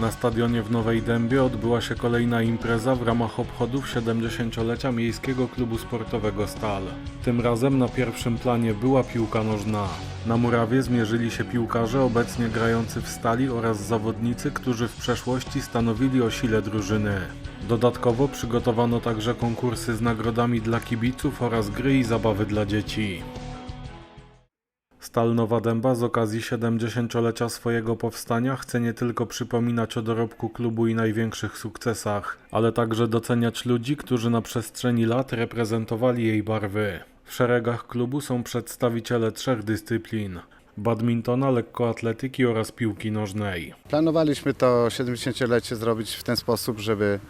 Na stadionie w Nowej Dębie odbyła się kolejna impreza w ramach obchodów 70-lecia Miejskiego Klubu Sportowego Stal. Tym razem na pierwszym planie była piłka nożna. Na murawie zmierzyli się piłkarze obecnie grający w Stali oraz zawodnicy, którzy w przeszłości stanowili o sile drużyny. Dodatkowo przygotowano także konkursy z nagrodami dla kibiców oraz gry i zabawy dla dzieci. Stal Nowa Dęba z okazji 70-lecia swojego powstania chce nie tylko przypominać o dorobku klubu i największych sukcesach, ale także doceniać ludzi, którzy na przestrzeni lat reprezentowali jej barwy. W szeregach klubu są przedstawiciele trzech dyscyplin: badmintona, lekkoatletyki oraz piłki nożnej. Planowaliśmy to 70-lecie zrobić w ten sposób, żeby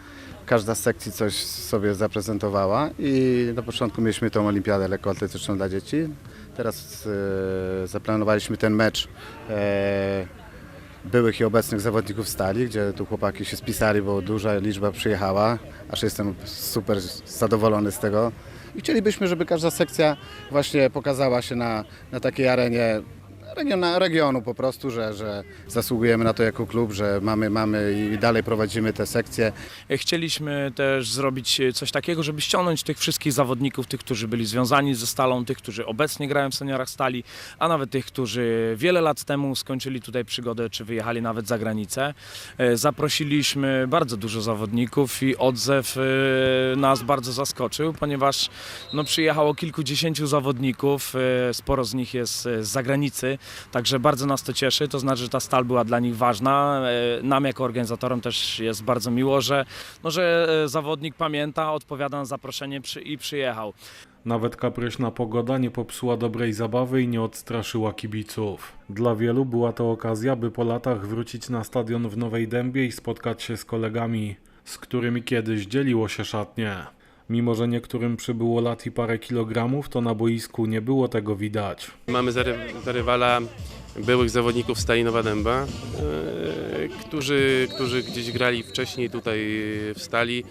każda z sekcji coś sobie zaprezentowała i na początku mieliśmy tą olimpiadę lekkoatletyczną dla dzieci. Teraz e, zaplanowaliśmy ten mecz e, byłych i obecnych zawodników stali, gdzie tu chłopaki się spisali, bo duża liczba przyjechała, aż jestem super zadowolony z tego. I chcielibyśmy, żeby każda sekcja właśnie pokazała się na, na takiej arenie regiona, regionu po prostu, że, że zasługujemy na to jako klub, że mamy, mamy i dalej prowadzimy te sekcje. Chcieliśmy też zrobić coś takiego, żeby ściągnąć tych wszystkich zawodników, tych, którzy byli związani ze Stalą, tych, którzy obecnie grają w seniorach Stali, a nawet tych, którzy wiele lat temu skończyli tutaj przygodę, czy wyjechali nawet za granicę. E, Zaprosiliśmy bardzo dużo zawodników i odzew e, nas bardzo zaskoczył, ponieważ no, przyjechało kilkudziesięciu zawodników, e, sporo z nich jest z zagranicy, także bardzo nas to cieszy, to znaczy, że ta Stal była dla nich ważna. E, Nam jako organizatorom też jest bardzo miło, że no, że e, zawodnik pamięta, odpowiada na zaproszenie i przyjechał. Nawet kapryśna pogoda nie popsuła dobrej zabawy i nie odstraszyła kibiców. Dla wielu była to okazja, by po latach wrócić na stadion w Nowej Dębie i spotkać się z kolegami, z którymi kiedyś dzieliło się szatnie. Mimo, że niektórym przybyło lat i parę kilogramów, to na boisku nie było tego widać. Mamy za, ry- za rywala byłych zawodników Stali Nowa Dęba, e, którzy, którzy gdzieś grali wcześniej tutaj w Stali.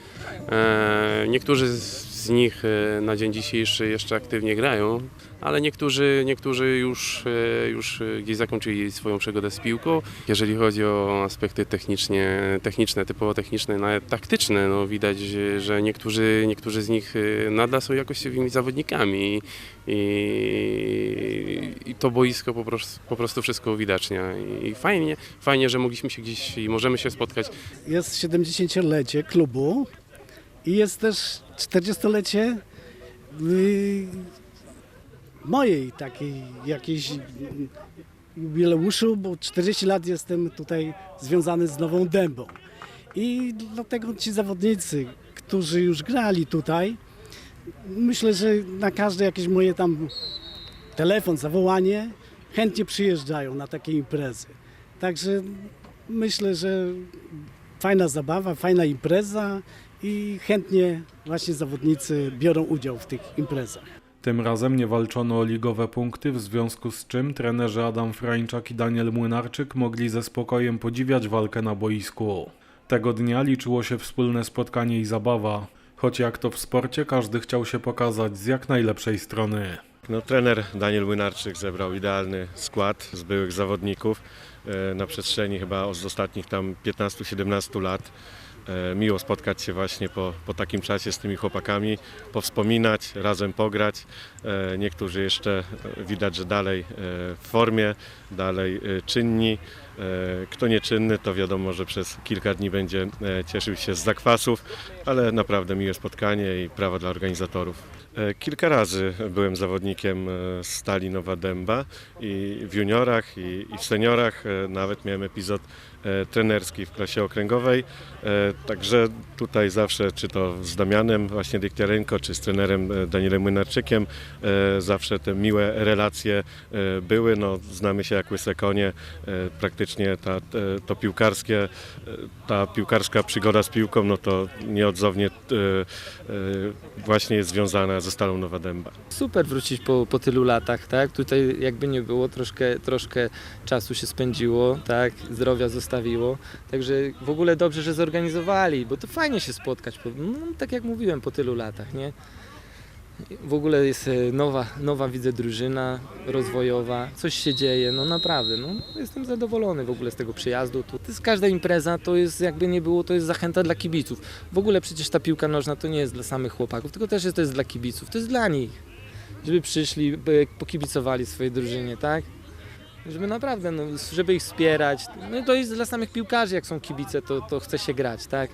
E, niektórzy z z nich e, na dzień dzisiejszy jeszcze aktywnie grają, ale niektórzy, niektórzy już, e, już e, gdzieś zakończyli swoją przygodę z piłką. Jeżeli chodzi o aspekty technicznie, techniczne, typowo techniczne, nawet taktyczne, no widać, że- niektórzy, niektórzy z nich nadal są jakościowymi zawodnikami i, i to boisko po prostu, po prostu wszystko uwidacznia. I fajnie, fajnie, że mogliśmy się gdzieś i możemy się spotkać Jest 70-lecie klubu i jest też 40-lecie y, mojej takiej jakiejś y, jubileuszu, bo 40 lat jestem tutaj związany z Nową Dębą. I dlatego ci zawodnicy, którzy już grali tutaj, myślę, że na każde jakieś moje tam telefon, zawołanie, chętnie przyjeżdżają na takie imprezy. Także myślę, że fajna zabawa, fajna impreza i chętnie właśnie zawodnicy biorą udział w tych imprezach. Tym razem nie walczono o ligowe punkty, w związku z czym trenerzy Adam Frańczak i Daniel Młynarczyk mogli ze spokojem podziwiać walkę na boisku. Tego dnia liczyło się wspólne spotkanie i zabawa, choć jak to w sporcie każdy chciał się pokazać z jak najlepszej strony. No, trener Daniel Młynarczyk zebrał idealny skład z byłych zawodników na przestrzeni chyba z ostatnich tam 15-17 lat. E, Miło spotkać się właśnie po, po takim czasie z tymi chłopakami, powspominać, razem pograć. E, Niektórzy jeszcze e, widać, że dalej w formie, dalej czynni. Kto nieczynny, to wiadomo, że przez kilka dni będzie cieszył się z zakwasów, ale naprawdę miłe spotkanie i prawa dla organizatorów. Kilka razy byłem zawodnikiem Stali Nowa Dęba i w juniorach i, i w seniorach. Nawet miałem epizod e, trenerski w klasie okręgowej. E, Także tutaj zawsze, czy to z Damianem właśnie Dyktiarenko, czy z trenerem e, Danielem Młynarczykiem, zawsze te miłe relacje były. No, znamy się jak łyse konie. Praktycznie ta, to piłkarskie, ta piłkarska przygoda z piłką, no to nieodzownie właśnie jest związana ze Stalą Nowa Dęba. super wrócić po, po tylu latach, tak? Tutaj jakby nie było, troszkę, troszkę czasu się spędziło, tak? Zdrowia zostawiło. Także w ogóle dobrze, że zorganizowali, bo to fajnie się spotkać, po, no, tak jak mówiłem, po tylu latach, nie? W ogóle jest e, nowa, nowa widzę drużyna rozwojowa, coś się dzieje, no naprawdę, no jestem zadowolony w ogóle z tego przyjazdu. To jest każda impreza, to jest jakby nie było, to jest zachęta dla kibiców. W ogóle przecież ta piłka nożna to nie jest dla samych chłopaków, tylko też jest, to jest dla kibiców, to jest dla nich, żeby przyszli, pokibicowali swojej drużynie, tak? Żeby naprawdę, no, żeby ich wspierać. No i to jest dla samych piłkarzy, jak są kibice, to, to chce się grać, tak?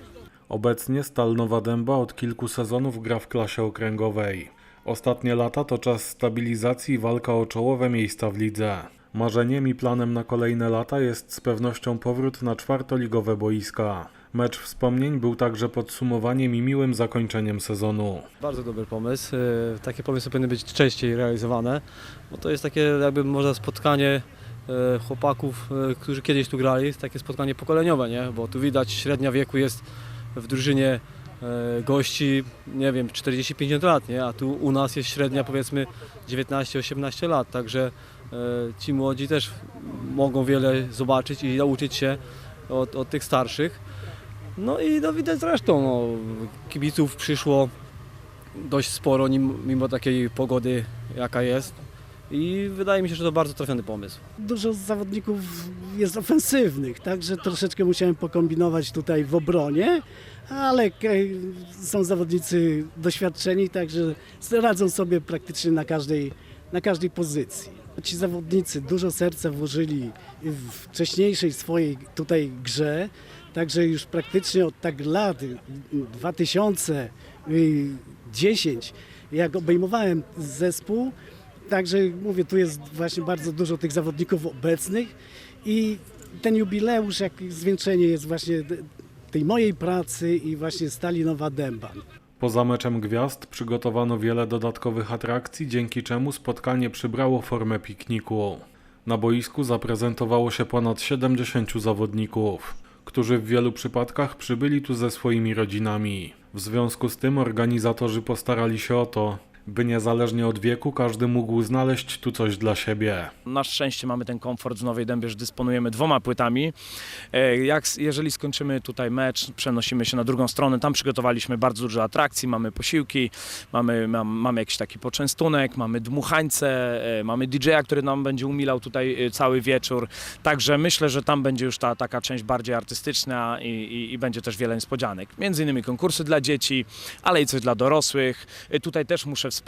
Obecnie Stal Nowa Dęba od kilku sezonów gra w klasie okręgowej. Ostatnie lata to czas stabilizacji i walka o czołowe miejsca w lidze. Marzeniem i planem na kolejne lata jest z pewnością powrót na czwartoligowe boiska. Mecz wspomnień był także podsumowaniem i miłym zakończeniem sezonu. Bardzo dobry pomysł. E, Takie pomysły powinny być częściej realizowane, bo to jest takie jakby może spotkanie chłopaków, e, którzy kiedyś tu grali, takie spotkanie pokoleniowe, nie? bo tu widać średnia wieku jest w drużynie e, gości, nie wiem, 40-50 lat, nie? a tu u nas jest średnia powiedzmy 19-18 lat, także e, ci młodzi też mogą wiele zobaczyć i nauczyć się od, od tych starszych. No i no widać zresztą, no, kibiców przyszło dość sporo, mimo takiej pogody, jaka jest. I wydaje mi się, że to bardzo trafiony pomysł. Dużo zawodników jest ofensywnych, także troszeczkę musiałem pokombinować tutaj w obronie, ale są zawodnicy doświadczeni, także radzą sobie praktycznie na każdej, na każdej pozycji. Ci zawodnicy dużo serca włożyli w wcześniejszej swojej tutaj grze, także już praktycznie od tak lat y, 2010, jak obejmowałem zespół, Także mówię, tu jest właśnie bardzo dużo tych zawodników obecnych i ten jubileusz, jak zwieńczenie jest właśnie tej mojej pracy i właśnie Stali Nowa Dęba. Poza meczem gwiazd przygotowano wiele dodatkowych atrakcji, dzięki czemu spotkanie przybrało formę pikniku. Na boisku zaprezentowało się ponad 70 zawodników, którzy w wielu przypadkach przybyli tu ze swoimi rodzinami. W związku z tym organizatorzy postarali się o to, by niezależnie od wieku każdy mógł znaleźć tu coś dla siebie. Na szczęście mamy ten komfort z Nowej Dębie, że dysponujemy dwoma płytami. E, Jak, jeżeli skończymy tutaj mecz, przenosimy się na drugą stronę. Tam przygotowaliśmy bardzo dużo atrakcji, mamy posiłki, mamy, mam, mamy jakiś taki poczęstunek, mamy dmuchańce, e, mamy DJ-a, który nam będzie umilał tutaj e, cały wieczór. Także myślę, że tam będzie już ta taka część bardziej artystyczna i, i, i będzie też wiele niespodzianek. Między innymi konkursy dla dzieci, ale i coś dla dorosłych. Tutaj też muszę wspomnieć,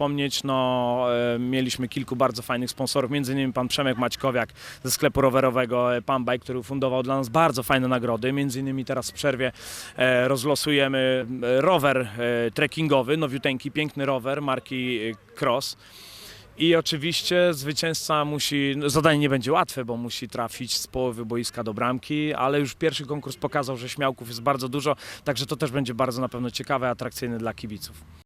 no e, mieliśmy kilku bardzo fajnych sponsorów, między innymi pan Przemek Maćkowiak ze sklepu rowerowego e, Pambaj, który ufundował dla nas bardzo fajne nagrody. Między innymi teraz w przerwie e, rozlosujemy rower trekkingowy, nowiuteńki, piękny rower marki Cross. I oczywiście zwycięzca musi, no, zadanie nie będzie łatwe, bo musi trafić z połowy boiska do bramki, ale już pierwszy konkurs pokazał, że śmiałków jest bardzo dużo, także to też będzie bardzo na pewno ciekawe, atrakcyjne dla kibiców.